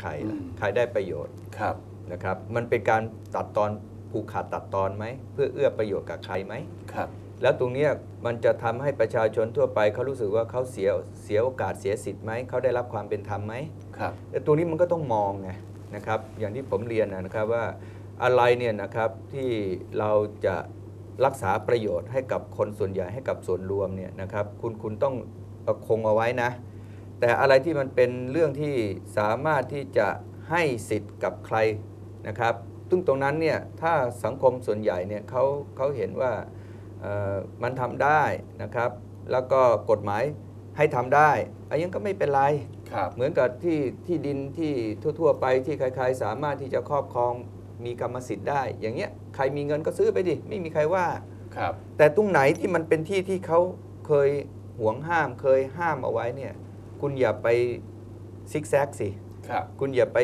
ใครล่ะอืมใครได้ประโยชน์ครับนะครับ มันเป็นการตัดตอนผูกขาดตัดตอนไหม เพื่อเอื้อประโยชน์กับใครไหมครับ แล้วตรงเนี้ยมันจะทำให้ประชาชนทั่วไปเขารู้สึกว่าเขาเสียเสียโอกาสเสียสิทธิ์ไหมเขาได้รับความเป็นธรรมไหมครับแต่ตรงนี้มันก็ต้องมองไงนะครับ อย่างที่ผมเรียนนะครับว่าอะไรเนี่ยนะครับที่เราจะรักษาประโยชน์ให้กับคนส่วนใหญ่ให้กับส่วนรวมเนี่ยนะครับ คุณคุณต้องเอาคงเอาไว้นะ แต่อะไรที่มันเป็นเรื่องที่สามารถที่จะให้สิทธิ์กับใครนะครับซึ่งตรงนั้นเนี่ยถ้าสังคมส่วนใหญ่เนี่ยเขาเขาเห็นว่าเอ่อมันทำได้นะครับ แล้วก็กฎหมายให้ทำได้อันนี้ก็ไม่เป็นไรครับเหมือนกับที่ที่ดินที่ทั่ว ๆ ไปที่ใครๆสามารถที่จะครอบครองมีกรรมสิทธิ์ได้ อย่างเงี้ยใครมีเงินก็ซื้อไปดิไม่มีใครว่าครับแต่ตรงไหนที่มันเป็นที่ที่เขาเคยห่วงห้ามเคยห้ามเอาไว้เนี่ย คุณอย่าไปซิกแซกสิครับคุณอย่าไป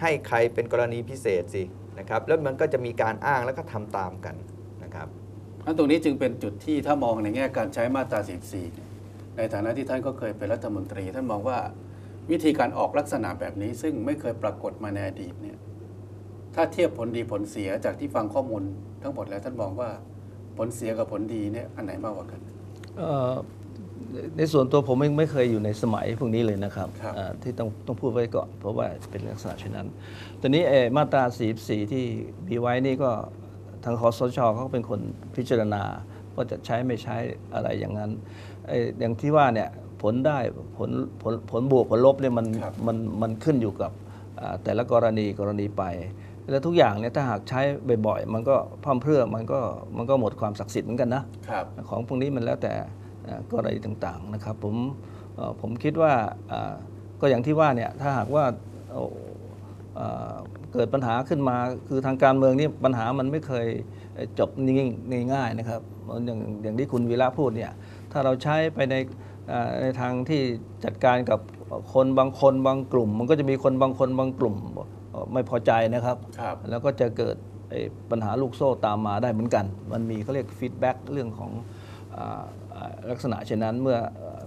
ให้ใครเป็นกรณีพิเศษสินะครับแล้วมันก็จะมีการอ้างแล้วก็ทำตามกันนะครับอันตรงนี้จึงเป็นจุดที่ถ้ามองในแง่การใช้มาตรา 14เนี่ยในฐานะที่ท่านก็เคยเป็นรัฐมนตรี ท่านมองว่าวิธีการออกลักษณะแบบนี้ ซึ่งไม่เคยปรากฏมาในอดีตเนี่ยถ้าเทียบผลดีผลเสียจากที่ฟังข้อมูลทั้งหมดแล้วท่านมองว่าผลเสียกับผลดีเนี่ยอันไหนมากกว่ากันเอ่อ ในส่วนตัวผมไม่ไม่เคยอยู่ในสมัยพวกนี้เลยนะครับครับ อ่าที่ต้องต้องพูดไว้ก่อน เพราะว่าเป็นลักษณะเช่นนั้น ตอนนี้เอ่อมาตรา 44 ที่มีไว้นี่ก็ทางคอสชเขาเป็นคนพิจารณาว่าจะใช้ไม่ใช้อะไรอย่างนั้นเอ่ออย่างที่ว่าเนี่ยผลได้ผลผลผลบวกผลลบเนี่ยมันครับ มันมันขึ้นอยู่กับอ่าแต่ละกรณีกรณีไป แล้วทุกอย่างเนี่ยถ้าหากใช้บ่อยๆ มันก็พร่ำเพรื่อมันก็มันก็หมดความศักดิ์สิทธิ์เหมือนกันนะ ครับ ของพวกนี้มันแล้วแต่เอ่อ กรณีต่างๆนะครับผมเอ่อผมคิดว่าอ่าก็อย่างที่ว่าเนี่ยถ้าหากว่าเอาเอ่อเกิดปัญหาขึ้นมาคือทางการเมืองนี่ปัญหามันไม่เคยเอ่อจบนิ่งๆง่ายๆนะครับเหมือนอย่างอย่างที่คุณวีระพูดเนี่ยถ้าเราใช้ไปในเอ่อในทางที่จัดการกับคนบางคนบางกลุ่ม มันก็จะมีคนบางคนบางกลุ่มเอ่อไม่พอใจนะครับครับแล้วก็จะเกิดไอ้ปัญหาลูกโซ่ตามมาได้เหมือนกัน มันมีเขาเรียกฟีดแบ็กเรื่องของอาอ่า ลักษณะเช่นนั้นเมื่อเอ่อ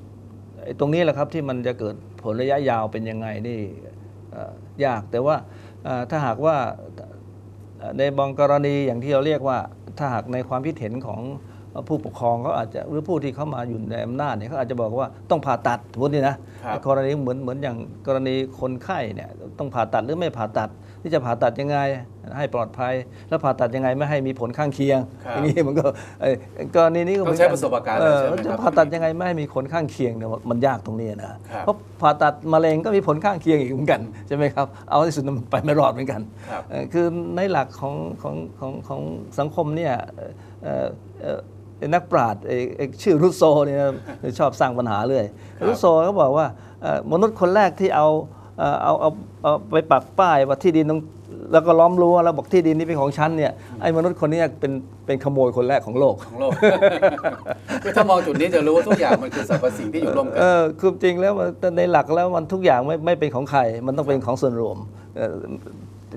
ไอ้ตรงนี้แหละครับที่มันจะเกิดผลระยะยาวเป็นยังไงนี่ยากแต่ว่าถ้าหากว่าในบางกรณีอย่างที่เราเรียกว่าถ้าหากในความคิดเห็นของผู้ปกครองเขาอาจจะหรือผู้ที่เขามาอยู่ในอำนาจเนี่ยเขาอาจจะบอกว่าต้องผ่าตัดสมมตินี่นะกรณีเหมือนเหมือนอย่างกรณีคนไข้เนี่ยต้องผ่าตัดหรือไม่ผ่าตัด ที่จะผ่าตัดยังไงให้ปลอดภัย แล้วผ่าตัดยังไงไม่ให้มีผลข้างเคียงครับอย่างนี้มันก็เอ่อกรณีนี้ก็เหมืนต้องใช้ประสบการณ์เออเลยใช่ไหมครับจะผ่าตัดยังไงไม่ให้มีผลข้างเคียงเนี่ยมันยากตรงนี้นะ ครับ เพราะผ่าตัดมะเร็งก็มีผลข้างเคียงอีกเหมือนกันใช่ไหมครับเอาที่สุดมันไปไม่รอดเหมือนกัน ครับ เอ่อคือในหลักของของของของสังคมเนี่ยเอ่อเอ่อเอ่อนักปราชญ์เอ่อเอ่อชื่อรุสโซเนี่ย ชอบสร้างปัญหาเรื่อยครับรุสโซเขาบอกว่าเอ่อมนุษย์คนแรกที่เอา เอ่อเอาเอาเอาไปปักป้ายว่าที่ดินตรงแล้วก็ล้อมรั้วแล้วบอกที่ดินนี้เป็นของฉันเนี่ยไอ้มนุษย์คนเนี้เป็นเป็นขโมยคนแรกของโลกของโลกคือถ้ามองจุดนี้จะรู้ว่าทุกอย่างมันคือสรรพสิ่งที่อยู่ร่วมกัเอนอคือจริงแล้วมันในหลักแล้วมันทุกอย่างไม่ไม่เป็นของใครมันต้องเป็นของส่วนรวมเอ่อ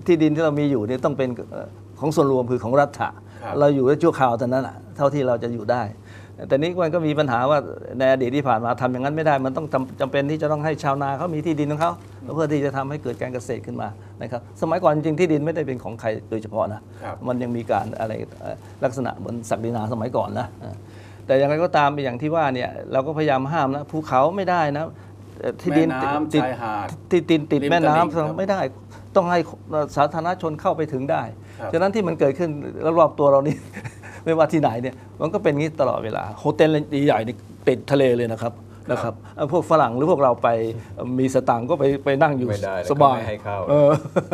ที่ดินที่เรามีอยู่เนี่ยต้องเป็นเอ่อของส่วนรวมคือของรัฐะครับเราอยู่ได้ชั่วคราวเท่านั้นแหะเท่าที่เราจะอยู่ได้ แต่นี้มันก็มีปัญหาว่าในอดีตที่ผ่านมาทำอย่างนั้นไม่ได้ มันต้องจำจำเป็นที่จะต้องให้ชาวนาเขามีที่ดินของเขาเพื่อที่จะทำให้เกิดการเกษตรขึ้นมานะครับสมัยก่อนจริงๆที่ดินไม่ได้เป็นของใครโดยเฉพาะนะครับมันยังมีการอะไรเอ่อลักษณะเหมือนศักดินาสมัยก่อนนะเออแต่อย่างไรก็ตามอย่างที่ว่าเนี่ยเราก็พยายามห้ามนะภูเขาไม่ได้นะเอ่อที่ดินแม่น้ำติดชายหาดที่ดินติดริมแม่ตลิ่งน้ำครับไม่ได้ต้องให้สาธารณชนเข้าไปถึงได้ครับฉะนั้นที่มันเกิดขึ้นรอบๆตัวเรานี่ ไม่ว่าที่ไหนเนี่ยมันก็เป็นงี้ตลอดเวลาโฮเทลใหญ่ๆนี่ติดทะเลเลยนะครับนะครับเอ่อพวกฝรั่งหรือพวกเราไปมีสตังค์ก็ไปไปนั่งอยู่ไม่ได้แล้วสบายก็ไม่ให้เข้าออ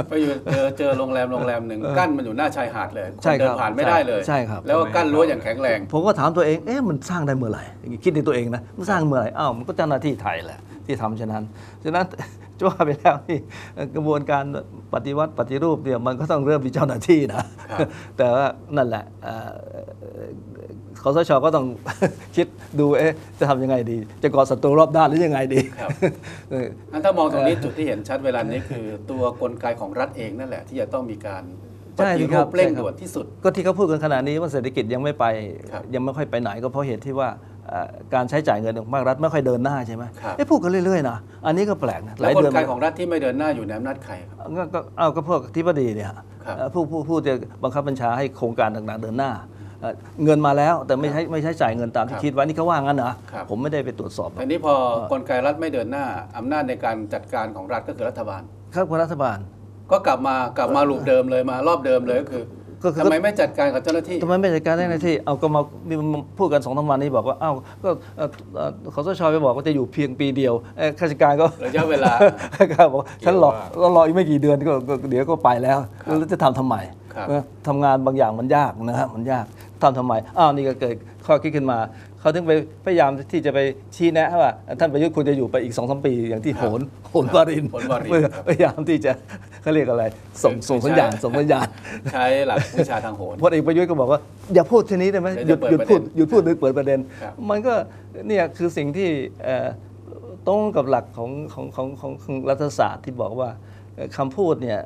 ไปอยู่เจอเจอโรงแรมโรงแรมหนึ่งกั้นมันอยู่หน้าชายหาดเลยคนใช่ครับเดินผ่านไม่ได้เลยใช่ครับ แล้วก็กั้นรั้วอย่างแข็งแรง ผมก็ถามตัวเองเอ๊ะมันสร้างได้เมื่อไหร่อย่างงี้คิดในตัวเองนะมันสร้างเมื่อไหร่อ้าวมันก็เจ้าหน้าที่ไทยแหละที่ทำฉะนั้นฉะนั้น จะว่าไปแล้วนี่เอ่อกระบวนการปฏิวัติปฏิรูปเนี่ยมันก็ต้องเริ่มมีเจ้าหน้าที่นะครับแต่ว่านั่นแหละเอ่อคอสชก็ต้องคิดดูเอ๊ะจะทำยังไงดี จะก่อศัตรูรอบด้านหรือยังไงดีครับเอออันถ้ามองตรงนี้จุดที่เห็นชัดเวลานี้คือ ตัวกลไกของรัฐเองนั่นแหละ ที่จะต้องมีการปใช่ฏิครูรับปเร่งใช่ครับด่วนที่สุด ก็ที่เขาพูดกันขนาดนี้ว่าเศรษฐกิจยังไม่ไปครับยังไม่ค่อยไปไหนก็เพราะเหตุที่ว่าเอ่อ การใช้จ่ายเงินของภาครัฐไม่ค่อยเดินหน้าใช่ไหมครับเอ้พูดกันเรื่อยๆนะอันนี้ก็แปลกนะหแล้ลาวยกลเดือนไกมาของรัฐที่ไม่เดินหน้าอยู่ในอำนาจใครครับก็ก็เอาก็พวกที่บดีเนี่ยครับเอ่อผู้ผู้ผู้จะบังคับบัญชาให้โครงการต่างๆเดินหน้าเอ่อเงินมาแล้วแต่ไม่ใช้ไม่ใช้จ่ายเงินตามครัที่บคิดไว้นี่เขาว่างั้นนะครับผมไม่ได้ไปตรวจสอบแต่นี้พอกลไกรัฐไม่เดินหน้าอำนาจในการจัดการของรัฐก็คือรัฐบาลครับคุณรัฐบาล ก็กลับมากลับมาลูปเดิมเลยมารอบเดิมเลยก็คือ ก็คือทำไมไม่จัดการกับเจ้าหน้าที่ทำไมไม่จัดการได้หน้าที่เอาก็มามีมาพูดกันสองสามวันนี้บอกว่าเอ้าก็เอ่อเอ่อขอสชไปบอกว่าจะอยู่เพียงปีเดียวเอ่อข้าราชการก็ระยะเวลาข้าราชการบอกฉันรอรออีกไม่กี่เดือนก็ก็เดี๋ยวก็ไปแล้วครับแล้วจะทำทำไมครับเออทำงานบางอย่างมันยากนะฮะมันยาก ทำทำไม อ้าวนี่ก็เกิดข้อคิดขึ้นมา เขาถึงไปพยายามที่จะไปชี้แนะว่า ท่านประยุทธ์ควรจะอยู่ไปอีกสองสามปีอย่างที่คโหรับนโหนวารินโหนวาริน เพื่อครับพยายามที่จะเขาเรียกอะไร ส่งคือส่งคือสัญญาณใช้ส่งสัญญาณใช้หลักวิชาทางโหนพลเอกประยุทธ์ก็บอกว่า อย่าพูดทีนี้ได้ไหมหเดี๋ยุยวดจะหยุดเปิดพูดประเด็นหยุดพูดหรือเปิดประเด็นครับมันก็เนี่ยคือสิ่งที่เอ่อตรงกับหลักของของของของของรัฐศาสตร์ที่บอกว่าเอ่อคำพูดเนี่ย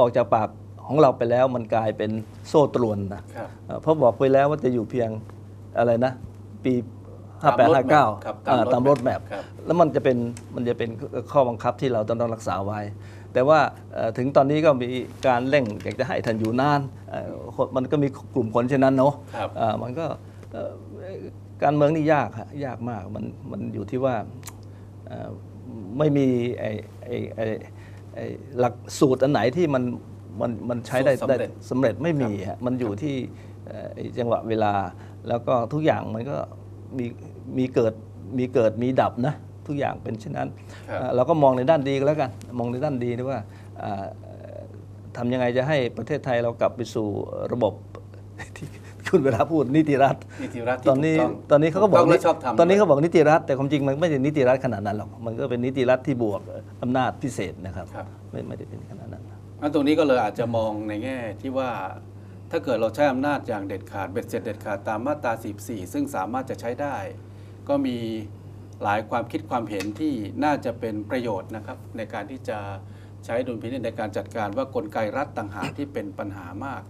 ออกจากปาก ของเราไปแล้วมันกลายเป็นโซ่ตรวนนะครับเอ่อเพราะบอกไปแล้วว่าจะอยู่เพียงอะไรนะ ปีตาม58 roadmap 59ครับอ่าตาตามม roadmap รถแมพครับแล้วมันจะเป็นมันจะเป็นข้อบังคับที่เราต้องต้องรักษาไว้ แต่ว่าเอ่อถึงตอนนี้ก็มีการเร่งอยากจะให้ท่านอยู่นานเอ่อคนมันก็มีกลุ่มคนเช่นนั้นเนาะครับเอ่อมันก็เอ่อการเมืองนี่ยากฮะยากมากมันมันอยู่ที่ว่าเอ่อไม่มีไอ้ไอ้ไอ้ไอ้หลักสูตรอันไหนที่มัน มันมันใช้ได้สูตรสำได้เร็จสำเร็จไม่มีฮะมันอยู่ที่เอ่อไอ้จังหวะเวลา แล้วก็ทุกอย่างมันก็มีมีเกิดมีเกิดมีดับนะทุกอย่างเป็นเช่นนั้นครับเอ่อเราก็มองในด้านดีก็แล้วกัน มองในด้านดีนะว่าเอ่อทำยังไงจะให้ประเทศไทยเรากลับไปสู่ระบบที่คุณเวลาพูดนิติรัฐนิติรัฐที่ตอนนี้ถูกงตอนนี้เขาก็บอกถูต้งและชอบทำตอนนี้เขาด้วยบอกนิติรัฐ แต่ความจริงมันไม่ใช่นิติรัฐขนาดนั้นหรอกมันก็เป็นนิติรัฐที่บวกอำนาจพิเศษนะครับครับไม่ไม่ได้เป็นขนาดนั้น งั้นตรงนี้ก็เลยอาจจะมองในแง่ที่ว่าถ้าเกิดเราใช้อำนาจอย่างเด็ดขาดเบ็ดเสร็จเด็ดขาดตามมาตรา14 ซึ่งสามารถจะใช้ได้ ก็มีหลายความคิดความเห็นที่น่าจะเป็นประโยชน์นะครับ ในการที่จะใช้ดุลพินิจในการจัดการว่ากลไกรัฐต่างหากที่เป็นปัญหามาก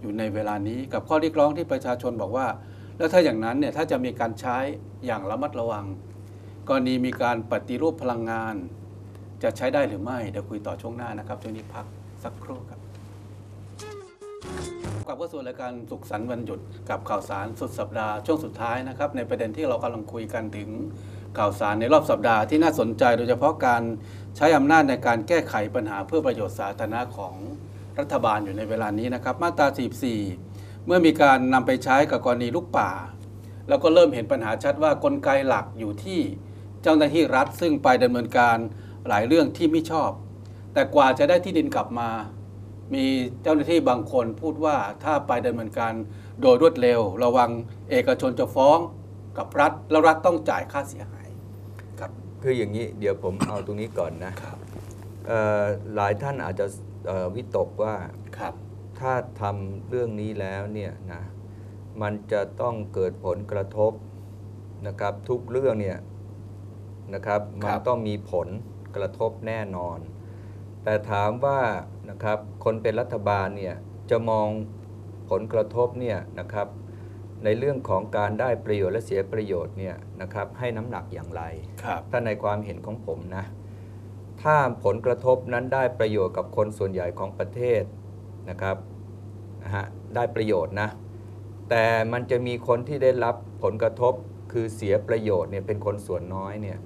อยู่ในเวลานี้กับข้อเรียกร้องที่ประชาชนบอกว่า แล้วถ้าอย่างนั้นเนี่ยถ้าจะมีการใช้อย่างระมัดระวังกรณีมีการปฏิรูปพลังงาน จะใช้ได้หรือไม่เดี๋ยวคุยต่อช่วงหน้านะครับช่วงนี้พักสักครู่ครับกลับเข้าสู่รายการสุขสันต์วันหยุดกับข่าวสารสุดสัปดาห์ช่วงสุดท้ายนะครับในประเด็นที่เรากำลังคุยกันถึงข่าวสารในรอบสัปดาห์ที่น่าสนใจ โดยเฉพาะการใช้อำนาจในการแก้ไขปัญหาเพื่อประโยชน์สาธารณะของรัฐบาลอยู่ในเวลานี้นะครับมาตรา 44 เมื่อมีการนำไปใช้กับกรณีลูกป่า แล้วก็เริ่มเห็นปัญหาชัดว่ากลไกหลักอยู่ที่เจ้าหน้าที่รัฐซึ่งไปดำเนินการ หลายเรื่องที่ไม่ชอบ แต่กว่าจะได้ที่ดินกลับมา มีเจ้าหน้าที่บางคนพูดว่าถ้าไปดำเนินการโดยรวดเร็ว ระวังเอกชนจะฟ้องกับรัฐแล้วรัฐต้องจ่ายค่าเสียหายครับคืออย่างนี้เดี๋ยวผมเอาตรงนี้ก่อนนะครับเอ่อหลายท่านอาจจะเอ่อวิตกว่าครับถ้าทำเรื่องนี้แล้วเนี่ยนะมันจะต้องเกิดผลกระทบนะครับทุกเรื่องเนี่ยนะครับคมัรันบต้องมีผล กระทบแน่นอน แต่ถามว่านะครับคนเป็นรัฐบาลเนี่ยจะมองผลกระทบเนี่ยนะครับในเรื่องของการได้ประโยชน์และเสียประโยชน์เนี่ยนะครับให้น้ำหนักอย่างไรครับถ้าในความเห็นของผมนะถ้าผลกระทบนั้นได้ประโยชน์กับคนส่วนใหญ่ของประเทศนะครับนะฮะได้ประโยชน์นะแต่มันจะมีคนที่ได้รับผลกระทบคือเสียประโยชน์เนี่ยเป็นคนส่วนน้อยเนี่ย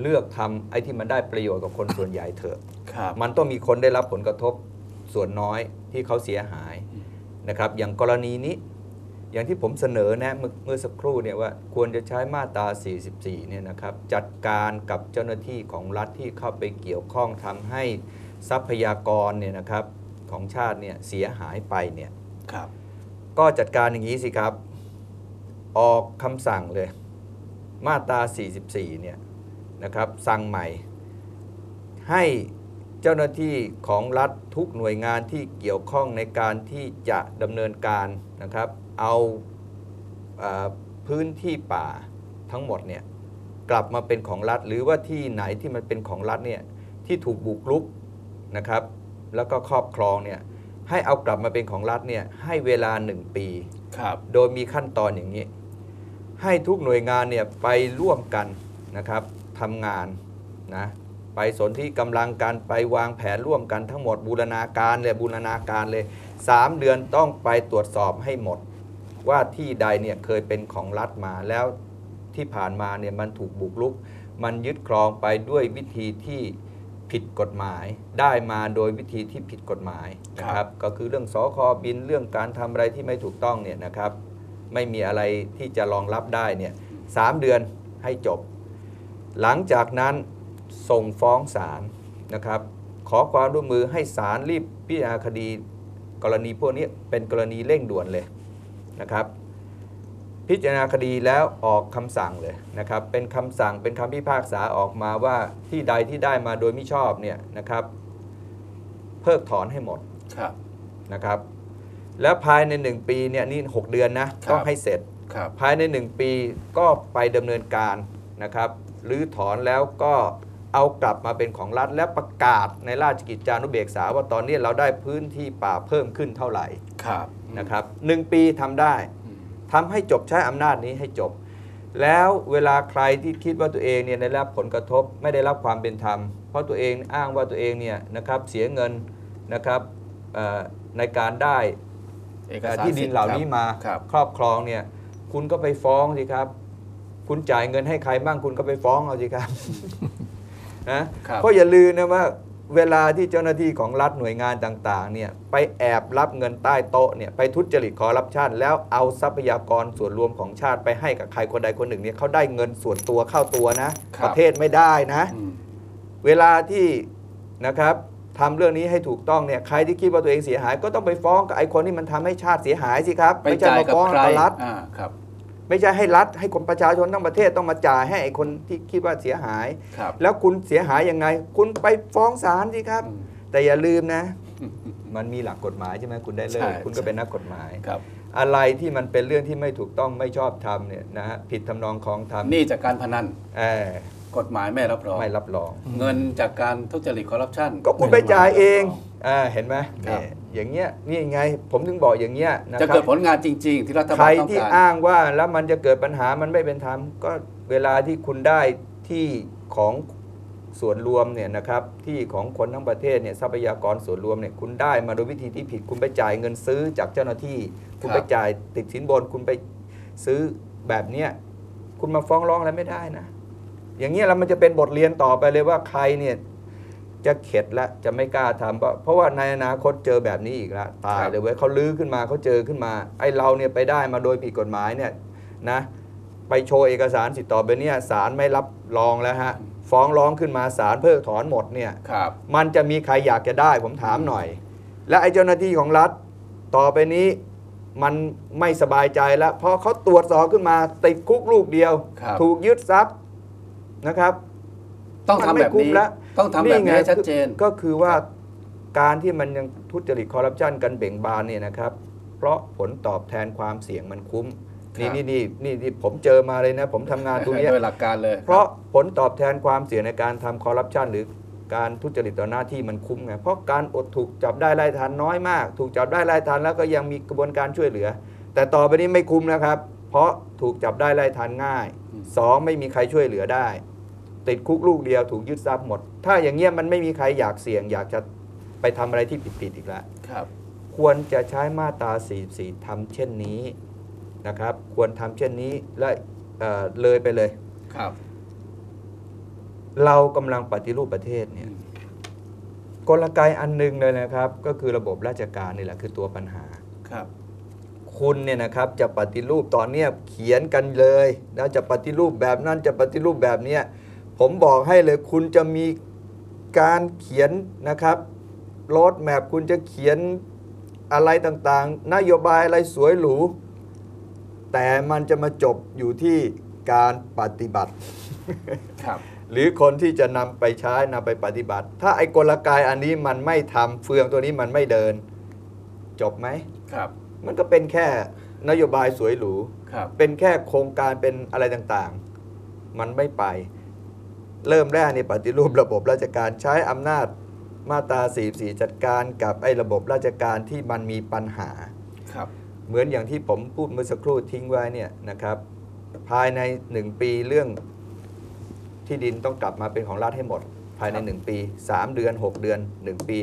เลือกทำไอ้ที่มันได้ประโยชน์กับคนส่วนใหญ่เถอะ ครับ มันต้องมีคนได้รับผลกระทบส่วนน้อยที่เขาเสียหายนะครับ อย่างกรณีนี้ อย่างที่ผมเสนอแนะเมื่อเมื่อสักครู่เนี่ยว่าควรจะใช้มาตรา 44 เนี่ยนะครับ จัดการกับเจ้าหน้าที่ของรัฐที่เข้าไปเกี่ยวข้องทำให้ทรัพยากรเนี่ยนะครับของชาติเนี่ยเสียหายไปเนี่ย ครับ ก็จัดการอย่างนี้สิครับ ออกคำสั่งเลย มาตรา 44 เนี่ย นะครับสั่งใหม่ ให้เจ้าหน้าที่ของรัฐทุกหน่วยงานที่เกี่ยวข้องในการที่จะดำเนินการนะครับ เอาเอ่อพื้นที่ป่าทั้งหมดเนี่ยกลับมาเป็นของรัฐ หรือว่าที่ไหนที่มันเป็นของรัฐเนี่ยที่ถูกบุกรุกนะครับ แล้วก็ครอบครองเนี่ยให้เอากลับมาเป็นของรัฐเนี่ยให้เวลาหนึ่งปีครับโดยมีขั้นตอนอย่างนี้ ให้ทุกหน่วยงานเนี่ยไปร่วมกันนะครับ ทำงานนะไปสนที่กำลังกันไปวางแผนร่วมกันทั้งหมดบูรณาการเลยบูรณาการเลย 3 เดือนต้องไปตรวจสอบให้หมด ว่าที่ใดเนี่ยเคยเป็นของรัฐมาแล้วที่ผ่านมาเนี่ยมันถูกบุกรุก มันยึดครองไปด้วยวิธีที่ผิดกฎหมายได้มาโดยวิธีที่ผิดกฎหมายนะคครัรับบก็คือเรื่องสอคอบินเรื่องการทำอะไรที่ไม่ถูกต้องเนี่ยนะครับ ไม่มีอะไรที่จะรองรับได้เนี่ยสามเดือนให้จบ หลังจากนั้นส่งฟ้องศาลนะครับ ขอความร่วมมือให้ศาลรีบพิจารณาคดี กรณีพวกนี้เป็นกรณีเร่งด่วนเลยนะครับ พิจารณาคดีแล้วออกคำสั่งเลยนะครับ เป็นคำสั่งเป็นคำพิพากษาออกมาว่าที่ใดที่ได้มาโดยมิชอบเนี่ยนะครับ เพิกถอนให้หมดครับนะครับ แล้วภายใน 1 ปีเนี่ยนี่6เดือนนะครับต้องให้เสร็จครับภายใน 1 ปีก็ไปดำเนินการ นะครับหรือถอนแล้วก็เอากลับมาเป็นของรัฐและประกาศในราชกิจจานุเบกษาว่าตอนนี้เราได้พื้นที่ป่าเพิ่มขึ้นเท่าไหร่ครับนะครับหนึ่งปีทำได้อืมทำให้จบใช้อำนาจนี้ให้จบ แล้วเวลาใครที่คิดว่าตัวเองเนี่ยได้รับผลกระทบไม่ได้รับความเป็นธรรม เพราะตัวเองอ้างว่าตัวเองเนี่ยนะครับเสียเงินนะครับเอ่อในการได้เอกเอ่อสารที่ดินเหล่านี้มาครับครอบครองเนี่ยคุณก็ไปฟ้องสิครับ คุณจ่ายเงินให้ใครบ้างคุณก็ไปฟ้องเอาสิครับนะครับเพราะอย่าลืมนะว่าเวลาที่เจ้าหน้าที่ของรัฐหน่วยงานต่างๆเนี่ยไปแอบรับเงินใต้โต๊ะเนี่ยไปทุจริตคอร์รัปชันแล้วเอาทรัพยากรส่วนรวมของชาติไปให้กับใครคนใดคนหนึ่งเนี่ยเขาได้เงินส่วนตัวเข้าตัวนะครับประเทศไม่ได้นะอืมเวลาที่นะครับทำเรื่องนี้ให้ถูกต้องเนี่ยใครที่คิดว่าตัวเองเสียหาย ก็ต้องไปฟ้องกับไอ้คนที่มันทำให้ชาติเสียหายสิครับไปไม่ใช่จ่ายมากับฟ้องใครกับรัฐอ่าครับ ไม่ใช่ให้รัฐให้คนประชาชนทั้งประเทศต้องมาจ่ายให้ไอ้คนที่คิดว่าเสียหาย ครับ แล้วคุณเสียหายยังไง คุณไปฟ้องศาลสิครับ อืมแต่อย่าลืมนะ มันมีหลักกฎหมายใช่ไหมคุณได้เลิใช่กคุณก็เป็นนักกฎหมาย ครับอะไรที่มันเป็นเรื่องที่ไม่ถูกต้องไม่ชอบทำเนี่ยนะฮะผิดทำนองของธรรมหนี่จากการพนันเออกฎหมายไม่รับรอง ไม่รับรอง เงินจากการทุจริตคอร์รัปชัน ก็คุณไปจ่ายเองกฎหมายรับรอ่าเห็นไหมครับเนี่ย อย่างเงี้ยนี่ไง ผมถึงบอกอย่างเงี้ยนะองจะครัเกิดบผลงานจริง ๆ ที่รัฐใครบาลต้องที่การอ้างว่าแล้วมันจะเกิดปัญหามันไม่เป็นธรรมก็เวลาที่คุณได้ที่ของส่วนรวมเนี่ยนะครับที่ของคนทั้งประเทศเนี่ยทรัพยากรส่วนรวมเนี่ยคุณได้มาโดยวิธีที่ผิดคุณไปจ่ายเงินซื้อจากเจ้าหน้าที่ คุณไปจ่ายติดสินบนคุณไปซื้อแบบเนี้ยคุณมาฟ้องร้องอะไรไม่ได้นะ อย่างเงี้ยแล้วมันจะเป็นบทเรียนต่อไปเลยว่าใครเนี่ย จะเข็ดและจะไม่กล้าทำเพราะเพราะว่าในอนาคตเจอแบบนี้อีกแล้วตายเลยเว้ยเขาลื้อขึ้นมาเขาเจอขึ้นมา ไอ้เราเนี่ยไปได้มาโดยผิดกฎหมายเนี่ยนะไปโชว์เอกสารสิทธิ์ต่อไปเนี่ยศาลไม่รับรองแล้วฮะฟ้องร้องขึ้นมาศาลเพิกถอนหมดเนี่ยครับมันจะมีใครอยากจะได้ผมถามหน่อย และไอ้เจ้าหน้าที่ของรัฐต่อไปนี้มันไม่สบายใจแล้วเพราะเขาตรวจสอบขึ้นมาติดคุกลูกเดียวครับถูกยึดทรัพย์นะครับ ต้องทำมันไม่แบบคุ้มนี้แล้ว ต้องทำแบบนี้ให้ชัดเจนก็คือว่าการที่มันยังทุจริตคอร์รัปชันกันเบ่งบานเนี่ยนะครับ เพราะผลตอบแทนความเสี่ยงมันคุ้มครับนี่นี่นี่นี่นี่ผมเจอมาเลยนะ ผมทำงานตรงเนี้ยโดยหลักการเลย เพราะผลตอบแทนความเสี่ยงในการทำคอร์รัปชันหรือการทุจริตต่อหน้าที่มันคุ้มไงเพราะการอดถูกจับได้ไล่ทันน้อยมาก ถูกจับได้ไล่ทันแล้วก็ยังมีกระบวนการช่วยเหลือ แต่ต่อไปนี้ไม่คุ้มนะครับ เพราะถูกจับได้ไล่ทันง่ายสองไม่มีใครช่วยเหลือได้ ติดคุกลูกเดียวถูกยึดทรัพย์หมด ถ้าอย่างเงี้ยมันไม่มีใครอยากเสี่ยง อยากจะไปทำอะไรที่ผิดๆอีกแล้วครับ ควรจะใช้มาตรา44ทำเช่นนี้นะครับ ควรทำเช่นนี้และเอ่อเลยไปเลยครับ เรากำลังปฏิรูปประเทศเนี่ยกลไกอันหนึงเลยนะครับ ก็คือระบบราชการนี่แหละคือตัวปัญหาครับคุณเนี่ยนะครับจะปฏิรูปตอนเนี้ยเขียนกันเลย แล้วจะปฏิรูปแบบนั้นจะปฏิรูปแบบเนี้ย ผมบอกให้เลยคุณจะมีการเขียนนะครับรถแมพคุณจะเขียนอะไรต่างๆ นโยบายอะไรสวยหรู แต่มันจะมาจบอยู่ที่การปฏิบัติครับหรือคนที่จะนำไปใช้นำไปปฏิบัติ ถ้าไอ้กลไกอันนี้มันไม่ทำเฟืองตัวนี้มันไม่เดิน จบไหมครับ มันก็เป็นแค่นโยบายสวยหรูครับเป็นแค่โครงการเป็นอะไรต่างๆ มันไม่ไป เริ่มแรกในปฏิรูประบบราชการใช้อำนาจมาตรา 44 จัดการกับไอ้ระบบราชการที่มันมีปัญหา ครับ เหมือนอย่างที่ผมพูดเมื่อสักครู่ทิ้งไว้เนี่ยนะครับ ภายใน 1 ปีเรื่องที่ดินต้องกลับมาเป็นของรัฐให้หมด ภายใน 1 ปี 3 เดือน 6 เดือน 1 ปี